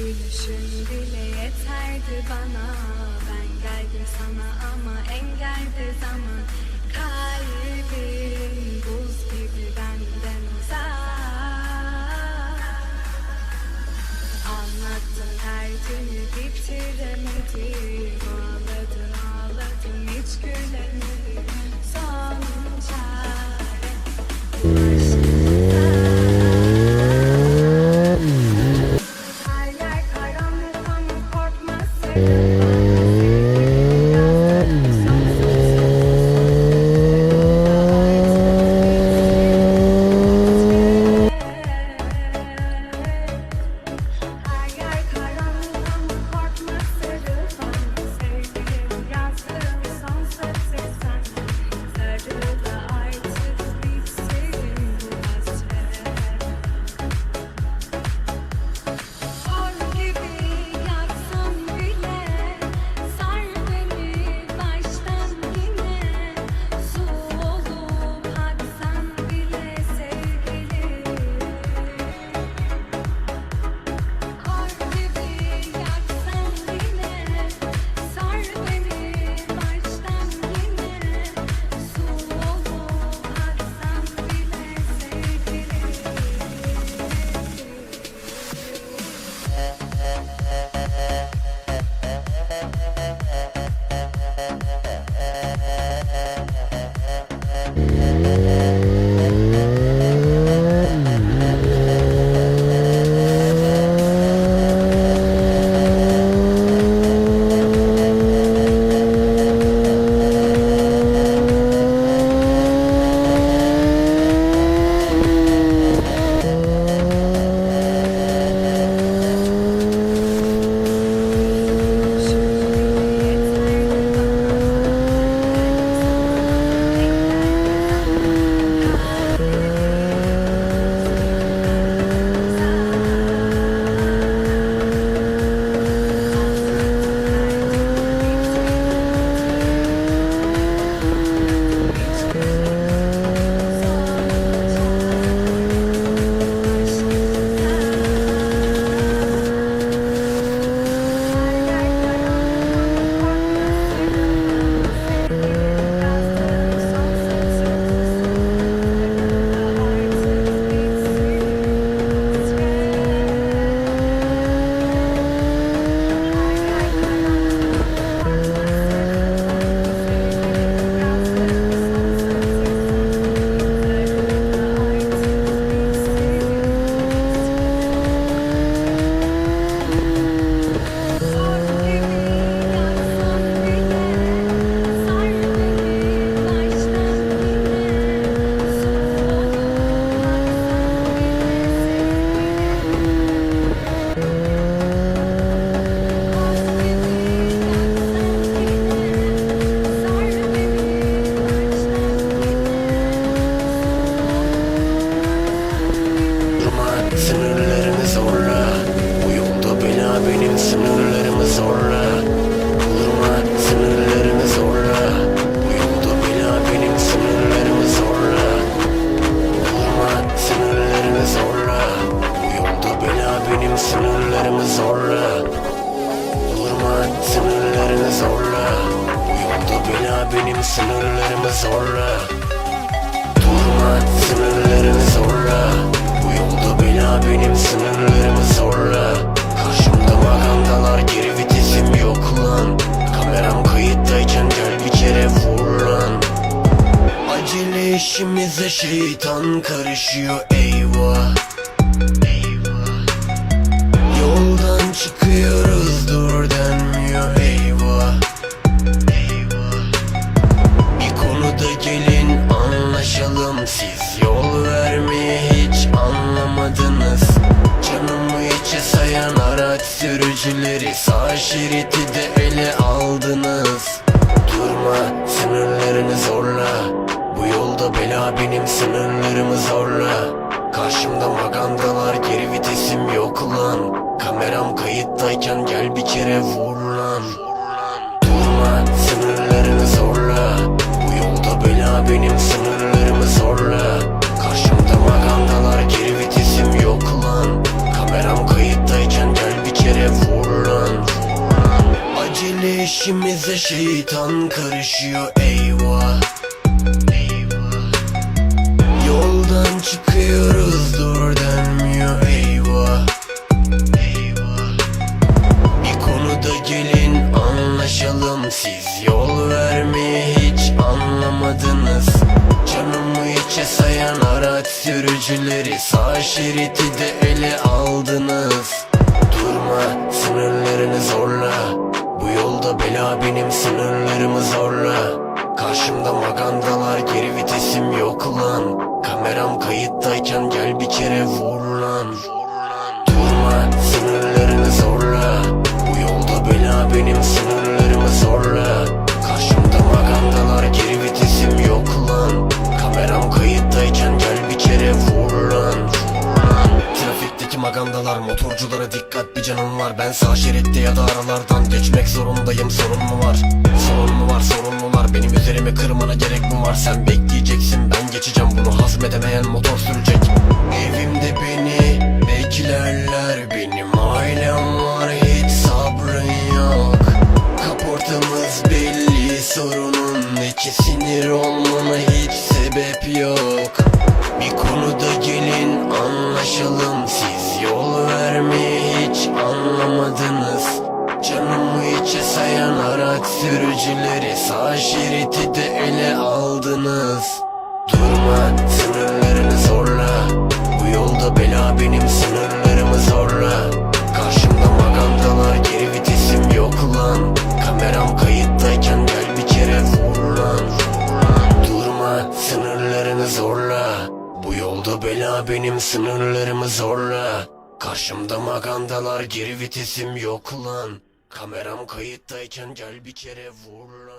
gülüşün bile yeterdi bana. Ben geldim sana ama engelde zaman. Kalbim buz gibi benden benim sınırlarımı zorla. Durma sınırlarını zorla. Bu yolda bela benim sınırlarımı zorla. Karşımda magandalar geri vitesim yok lan. Kameram kayıttayken gel bir kere vur lan. Acele işimize şeytan karışıyor Eyvah sürücüleri Sağ şeridi de ele aldınız. Durma sınırlarını zorla. Bu yolda bela benim sınırlarımı zorla. Karşımda magandalar geri vitesim yok lan. Kameram kayıttayken gel bir kere vur lan. Durma sınırlarını zorla. Bu yolda bela benim sınırlarımı İşimize şeytan karışıyor eyvah. Eyvah. Yoldan çıkıyoruz dur denmiyor eyvah. Eyvah. Bir konuda gelin anlaşalım. Siz yol vermeyi hiç anlamadınız. Canımı içe sayan araç sürücüleri Sağ şeridi de ele aldınız. Durma sınırlarını zorla Bela benim sınırlarımı zorla. Karşımda magandalar geri vitesim yok lan. Kameram kayıttayken gel bir kere vur lan. Durma bir canım var Ben sağ şeritte ya da aralardan geçmek zorundayım. Sorun mu var? Sorun mu var? Var? Benim üzerime kırmana gerek mi var? Sen bekleyeceksin ben geçeceğim. Bunu hazmedemeyen motor sürecek. Evimde beni beklerler benim ailem var hiç sabrın yok. Kaportamız belli sorunun içi sinir olmana hiç sebep yok. Bir konuda gelin anlaşalım anlamadınız. Canımı içe sayan araç sürücüleri sağ şeridi de ele aldınız. Durma sınırlarını zorla. Bu yolda bela benim sınırlarımı zorla. Karşımda magandalar geri vitesim yok lan. Kameram kayıttayken gel bir kere vur lan. Durma sınırlarını zorla. Bu yolda bela benim sınırlarımı zorla Karşımda magandalar geri vitesim yok lan. Kameram kayıttayken gel bir kere vur lan